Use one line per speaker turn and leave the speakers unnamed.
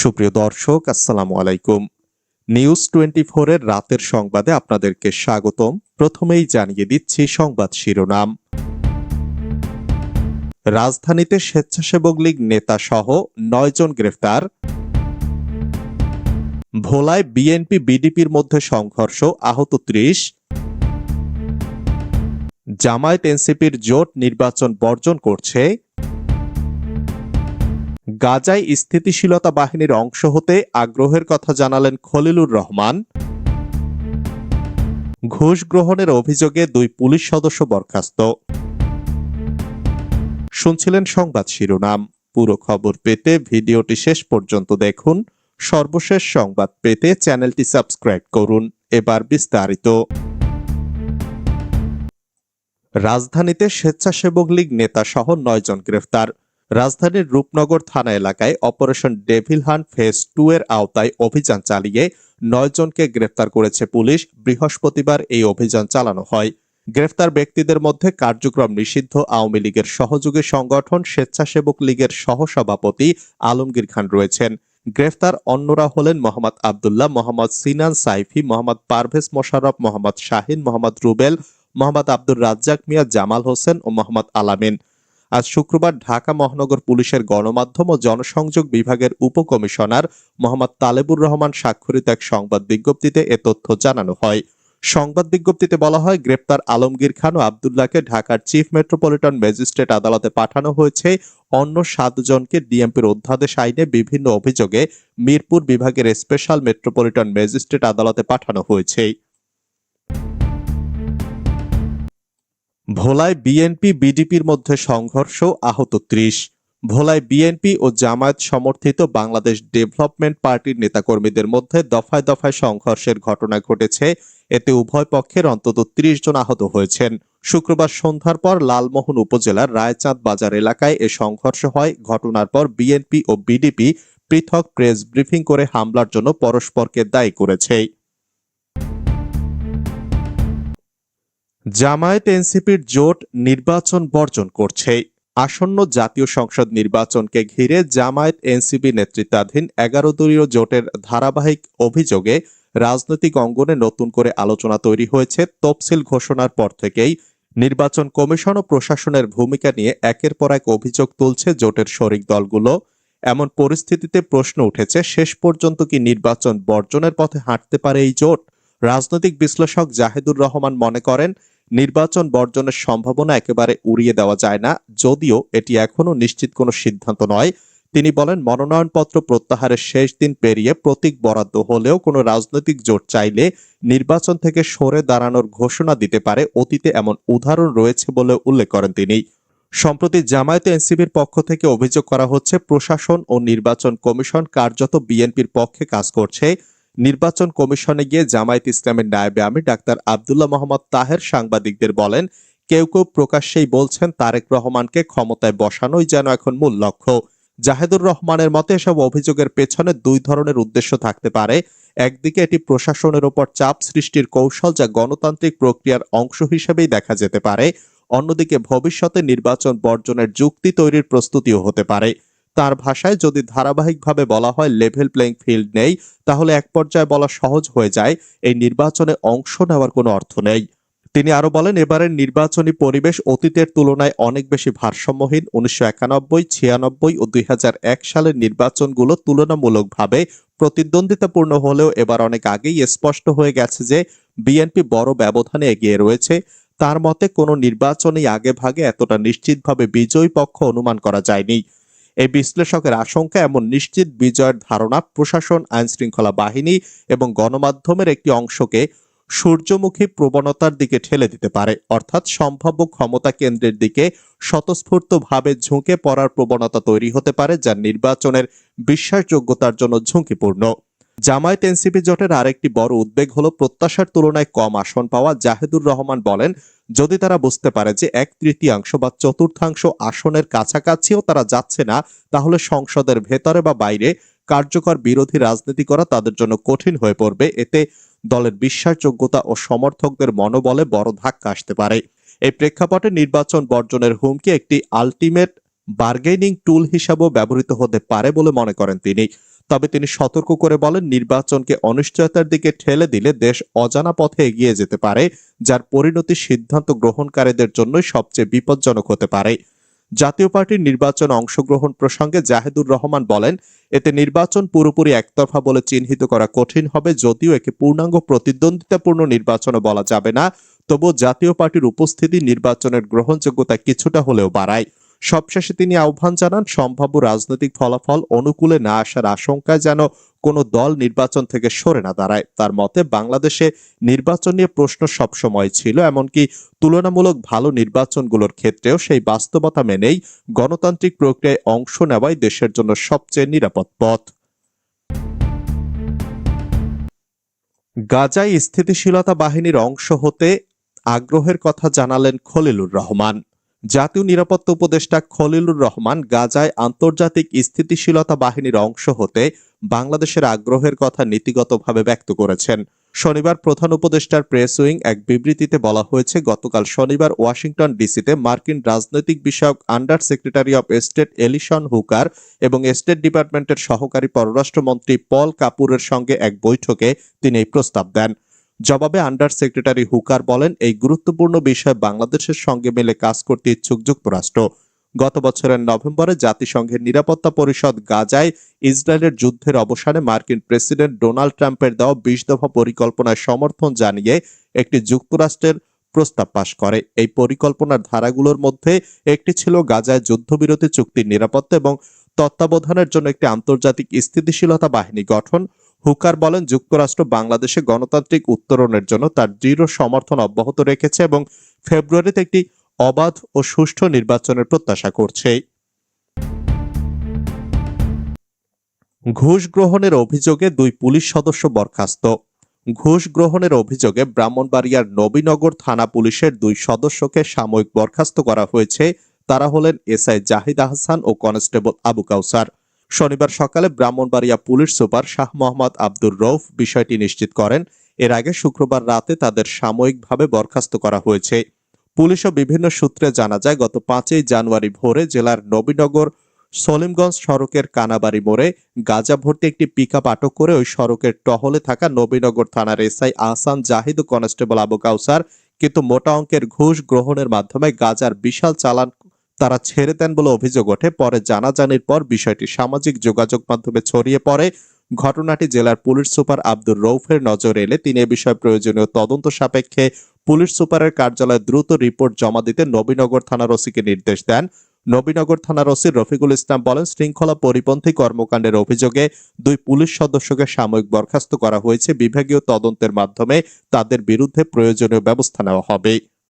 সুপ্রিয় দর্শক, আসসালামু আলাইকুম। নিউজ টোয়েন্টি এর রাতের সংবাদে আপনাদেরকে স্বাগতম। প্রথমেই জানিয়ে দিচ্ছি সংবাদ শিরোনাম। রাজধানীতে স্বেচ্ছাসেবক লীগ নেতা সহ নয়জন গ্রেফতার। ভোলায় বিএনপি বিডিপির মধ্যে সংঘর্ষ, আহত ত্রিশ। জামায়াত এনসিপির জোট নির্বাচন বর্জন করছে। গাজায় স্থিতিশীলতা বাহিনীর অংশ হতে আগ্রহের কথা জানালেন খলিলুর রহমান। ঘুষ গ্রহণের অভিযোগে দুই পুলিশ সদস্য বরখাস্ত। শুনছিলেন সংবাদ শিরোনাম। পুরো খবর পেতে ভিডিওটি শেষ পর্যন্ত দেখুন। সর্বশেষ সংবাদ পেতে চ্যানেলটি সাবস্ক্রাইব করুন। এবার বিস্তারিত। রাজধানীতে স্বেচ্ছাসেবক লীগ নেতা সহ নয়জন গ্রেফতার। রাজধানীর রূপনগর থানা এলাকায় operation devil hunt phase two এর আওতায় অভিযান চালিয়ে নয়জনকে গ্রেফতার করেছে পুলিশ। বৃহস্পতিবার এই অভিযান চালানো হয়। গ্রেফতার ব্যক্তিদের মধ্যে কার্যক্রম নিষিদ্ধ। আওয়ামী লীগের সহযোগী সংগঠন, স্বেচ্ছাসেবক লীগের সহসভাপতি আলমগীর খান রয়েছেন। গ্রেফতার অন্যরা হলেন মোহাম্মদ আবদুল্লাহ, মোহাম্মদ সিনান সাইফি, মোহাম্মদ পারভেজ মোশাররফ, মোহাম্মদ শাহিন, মোহাম্মদ রুবেল, মোহাম্মদ আব্দুর রাজ্জাক মিয়া, জামাল হোসেন ও মোহাম্মদ আলামিন। আজ শুক্রবার ঢাকা মহানগর পুলিশের গণমাধ্যম ও জনসংযোগ বিভাগের উপকমিশনার মোহাম্মদ তালেবুর রহমান স্বাক্ষরিত এক সংবাদ বিজ্ঞপ্তিতে এ তথ্য জানানো হয়। সংবাদ বিজ্ঞপ্তিতে বলা হয়, গ্রেপ্তার আলমগীর খান ও আবদুল্লাহকে ঢাকার চিফ মেট্রোপলিটন ম্যাজিস্ট্রেট আদালতে পাঠানো হয়েছে। অন্য সাতজনকে ডিএমপির অধ্যাদেশ আইনে বিভিন্ন অভিযোগে মিরপুর বিভাগের স্পেশাল মেট্রোপলিটন ম্যাজিস্ট্রেট আদালতে পাঠানো হয়েছে। ভোলায় বিএনপি বিডিপির মধ্যে সংঘর্ষ, আহত ত্রিশ। ভোলায় বিএনপি ও জামায়াত সমর্থিত বাংলাদেশ ডেভেলপমেন্ট পার্টির নেতাকর্মীদের মধ্যে দফায় দফায় সংঘর্ষের ঘটনা ঘটেছে। এতে উভয় পক্ষের অন্তত ত্রিশ জন আহত হয়েছেন। শুক্রবার সন্ধ্যার পর লালমোহন উপজেলার রায়চাঁদ বাজার এলাকায় এ সংঘর্ষ হয়। ঘটনার পর বিএনপি ও বিডিপি পৃথক প্রেস ব্রিফিং করে হামলার জন্য পরস্পরকে দায়ী করেছে। জামায়াত এনসিপির জোট নির্বাচন বর্জন করছে। আসন্ন জাতীয় সংসদ নির্বাচনকে ঘিরে জামায়াত এনসিপি নেতৃত্বাধীন এগারো দলীয় জোটের ধারাবাহিক অভিযোগে রাজনৈতিক অঙ্গনে নতুন করে আলোচনা তৈরি হয়েছে। তফসিল ঘোষণার পর থেকেই নির্বাচন কমিশন ও প্রশাসনের ভূমিকা নিয়ে একের পর এক অভিযোগ তুলছে জোটের শরিক দলগুলো। এমন পরিস্থিতিতে প্রশ্ন উঠেছে, শেষ পর্যন্ত কি নির্বাচন বর্জনের পথে হাঁটতে পারে এই জোট? রাজনৈতিক বিশ্লেষক জাহেদুর রহমান মনে করেন নির্বাচন বর্জনের সম্ভাবনা একেবারে উড়িয়ে দেওয়া যায় না, যদিও এটি এখনও নিশ্চিত কোনো সিদ্ধান্ত নয়। তিনি বলেন, মনোনয়নপত্র প্রত্যাহারের শেষ দিন পেরিয়ে প্রতীক বরাদ্দ হলেও কোনো রাজনৈতিক জোট চাইলে নির্বাচন থেকে সরে দাঁড়ানোর ঘোষণা দিতে পারে। অতীতে এমন উদাহরণ রয়েছে বলে উল্লেখ করেন তিনি। সম্প্রতি জামায়াতে এনসিবির পক্ষ থেকে অভিযোগ করা হচ্ছে, প্রশাসন ও নির্বাচন কমিশন কার্যত বিএনপির পক্ষে কাজ করছে। নির্বাচন কমিশনে গিয়ে জামায়াত ইসলামের নায়েবে আমি ডাক্তার আবদুল্লাহ মোহাম্মদ তাহের সাংবাদিকদের বলেন, কেউ কেউ প্রকাশ্যেই বলছেন তারেক রহমানকে ক্ষমতায় বসানোই যেন এখন মূল লক্ষ্য। জাহেদুর রহমানের মতে এসব অভিযোগের পেছনে দুই ধরনের উদ্দেশ্য থাকতে পারে। একদিকে এটি প্রশাসনের ওপর চাপ সৃষ্টির কৌশল যা গণতান্ত্রিক প্রক্রিয়ার অংশ হিসেবেই দেখা যেতে পারে। অন্যদিকে ভবিষ্যতে নির্বাচন বর্জনের যুক্তি তৈরির প্রস্তুতিও হতে পারে। তার ভাষায় যদি ধারাবাহিকভাবে বলা হয় লেভেল প্লেইং ফিল্ড নেই, তাহলে এক পর্যায়ে বলা সহজ হয়ে যায়, এই নির্বাচনে অংশ নেওয়ার কোনো অর্থ নেই। তিনি আরও বলেন, এবারের নির্বাচনী পরিবেশ অতীতের তুলনায় অনেক বেশি ভারসাম্যহীন। উনিশশো একানব্বই, ছিয়ানব্বই ও দুই এক সালের নির্বাচনগুলো তুলনামূলকভাবে প্রতিদ্বন্দ্বিতাপূর্ণ হলেও এবার অনেক আগেই স্পষ্ট হয়ে গেছে যে বিএনপি বড় ব্যবধানে এগিয়ে রয়েছে। তার মতে, কোনো নির্বাচনেই আগে ভাগে এতটা নিশ্চিতভাবে বিজয়ী পক্ষ অনুমান করা যায়নি। এই বিশ্লেষকের আশঙ্কা এমন নিশ্চিত বিজয়ের ধারণা প্রশাসন আইন শৃঙ্খলা বাহিনী এবং গণমাধ্যমের একটি অংশকে সূর্যমুখী প্রবণতার দিকে ঠেলে দিতে পারে। অর্থাৎ সম্ভাব্য ক্ষমতা কেন্দ্রের দিকে স্বতঃস্ফূর্তভাবে ঝুঁকে পড়ার প্রবণতা তৈরি হতে পারে, যা নির্বাচনের বিশ্বাসযোগ্যতার জন্য ঝুঁকিপূর্ণ। জামায়াত এনসিপি জোটের আরেকটি বড় উদ্বেগ হলো প্রত্যাশার তুলনায় কম আসন পাওয়া। জাহেদুর রহমান বলেন যদি তারা বুঝতে পারে যে এক তৃতীয়াংশ বা চতুর্থাংশ আসনের কাছাকাছিও তারা যাচ্ছে না, তাহলে সংসদের ভেতরে বা বাইরে কার্যকর বিরোধী রাজনীতি করা তাদের জন্য কঠিন হয়ে পড়বে। এতে দলের বিশ্বাসযোগ্যতা ও সমর্থকদের মনোবলে বড় ধাক্কা আসতে পারে। এই প্রেক্ষাপটে নির্বাচন বর্জনের হুমকি একটি আলটিমেট বার্গেনিং টুল হিসাবেও ব্যবহৃত হতে পারে বলে মনে করেন তিনি। তবে তিনি সতর্ক করে বলেন, নির্বাচনকে অনিশ্চয়তার দিকে ঠেলে দিলে দেশ অজানা পথে এগিয়ে যেতে পারে, যার পরিণতি সিদ্ধান্ত গ্রহণকারীদের জন্যই সবচেয়ে বিপজ্জনক হতে পারে। জাতীয় পার্টির নির্বাচন অংশগ্রহণ প্রসঙ্গে জাহেদুর রহমান বলেন, এতে নির্বাচন পুরোপুরি একতরফা বলে চিহ্নিত করা কঠিন হবে, যদিও একে পূর্ণাঙ্গ প্রতিদ্বন্দ্বিতাপূর্ণ নির্বাচনও বলা যাবে না। তবুও জাতীয় পার্টির উপস্থিতি নির্বাচনের গ্রহণযোগ্যতা কিছুটা হলেও বাড়ায়। সবশেষে তিনি আহ্বান জানান, সম্ভাব্য রাজনৈতিক ফলাফল অনুকূলে না আসার আশঙ্কায় যেন কোনো দল নির্বাচন থেকে সরে না দাঁড়ায়। তার মতে, বাংলাদেশে নির্বাচন নিয়ে প্রশ্ন সবসময় ছিল, এমনকি তুলনামূলক ভালো নির্বাচনগুলোর ক্ষেত্রেও সেই বাস্তবতা মেনেই গণতান্ত্রিক প্রক্রিয়ায় অংশ নেওয়াই দেশের জন্য সবচেয়ে নিরাপদ পথ। গাজায় স্থিতিশীলতা বাহিনীর অংশ হতে আগ্রহের কথা জানালেন খলিলুর রহমান। জাতীয় নিরাপত্তা উপদেষ্টা খলিলুর রহমান গাজায় আন্তর্জাতিক স্থিতিশীলতা বাহিনীর অংশ হতে বাংলাদেশের আগ্রহের কথা নীতিগতভাবে ব্যক্ত করেছেন। শনিবার প্রধান উপদেষ্টার প্রেস উইং এক বিবৃতিতে বলা হয়েছে, গতকাল শনিবার ওয়াশিংটন ডিসিতে মার্কিন রাজনৈতিক বিষয়ক under secretary of state Allison Hooker এবং স্টেট ডিপার্টমেন্টের সহকারী পররাষ্ট্রমন্ত্রী পল কাপুরের সঙ্গে এক বৈঠকে তিনি এই প্রস্তাব দেন। জবাবে আন্ডার সেক্রেটারি হুকার বলেন, এই গুরুত্বপূর্ণ বিষয়ে বাংলাদেশের সঙ্গে মিলে কাজ করতে ইচ্ছুক যুক্তরাষ্ট্র। গত বছরের নভেম্বরে জাতিসংঘের নিরাপত্তা পরিষদ গাজায় ইসরায়েলের যুদ্ধের অবসানে মার্কিন প্রেসিডেন্ট ডোনাল্ড ট্রাম্পের দেওয়া বিশ দফা পরিকল্পনায় সমর্থন জানিয়ে একটি যুক্তরাষ্ট্রের প্রস্তাব পাশ করে। এই পরিকল্পনার ধারাগুলোর মধ্যে একটি ছিল গাজায় যুদ্ধবিরতি চুক্তির নিরাপত্তা এবং তত্ত্বাবধানের জন্য একটি আন্তর্জাতিক স্থিতিশীলতা বাহিনী গঠন। হুকার বলেন, যুক্তরাষ্ট্র বাংলাদেশে গণতান্ত্রিক উত্তরণের জন্য তার দৃঢ় সমর্থন অব্যাহত রেখেছে এবং ফেব্রুয়ারিতে একটি অবাধ ও সুষ্ঠু নির্বাচনের প্রত্যাশা করছে। ঘুষ গ্রহণের অভিযোগে দুই পুলিশ সদস্য বরখাস্ত। ঘুষ গ্রহণের অভিযোগে ব্রাহ্মণবাড়িয়ার নবীনগর থানা পুলিশের দুই সদস্যকে সাময়িক বরখাস্ত করা হয়েছে। তারা হলেন এসআই জাহিদ আহসান ও কনস্টেবল আবু কাউসার। শনিবার সকালে ব্রাহ্মণবাড়িয়া পুলিশ সুপার শাহ মোহাম্মদ আব্দুর রৌফ বিষয়টি নিশ্চিত করেন। এর আগে শুক্রবার রাতে তাদের সাময়িকভাবে বরখাস্ত করা হয়েছে। পুলিশ ও বিভিন্ন সূত্রে জানা যায়, গত পাঁচই জানুয়ারি ভোরে জেলার নবীনগর সলিমগঞ্জ সড়কের কানাবাড়ি মোড়ে গাজা ভর্তি একটি পিকআপ আটক করে ওই সড়কের টহলে থাকা নবীনগর থানার এসআই আহসান জাহিদ ও কনস্টেবল আবু কাউসার কিন্তু মোটা অঙ্কের ঘুষ গ্রহণের মাধ্যমে গাজার বিশাল চালান তারা ছেড়ে দেন বলে অভিযোগ ওঠে। পরে জানাজানির পর বিষয়টি সামাজিক যোগাযোগ মাধ্যমে ছড়িয়ে পড়ে। ঘটনাটি জেলার পুলিশ সুপার আব্দুর রৌফের নজরে এলে তিনি এ বিষয়ে প্রয়োজনীয় তদন্ত সাপেক্ষে পুলিশ সুপারের কার্যালয়ে দ্রুত রিপোর্ট জমা দিতে নবীনগর থানার ওসিকে নির্দেশ দেন। নবীনগর থানার ওসি রফিকুল ইসলাম বলেন, শৃঙ্খলা পরিপন্থী কর্মকাণ্ডের অভিযোগে দুই পুলিশ সদস্যকে সাময়িক বরখাস্ত করা হয়েছে। বিভাগীয় তদন্তের মাধ্যমে তাদের বিরুদ্ধে প্রয়োজনীয় ব্যবস্থা নেওয়া হবে।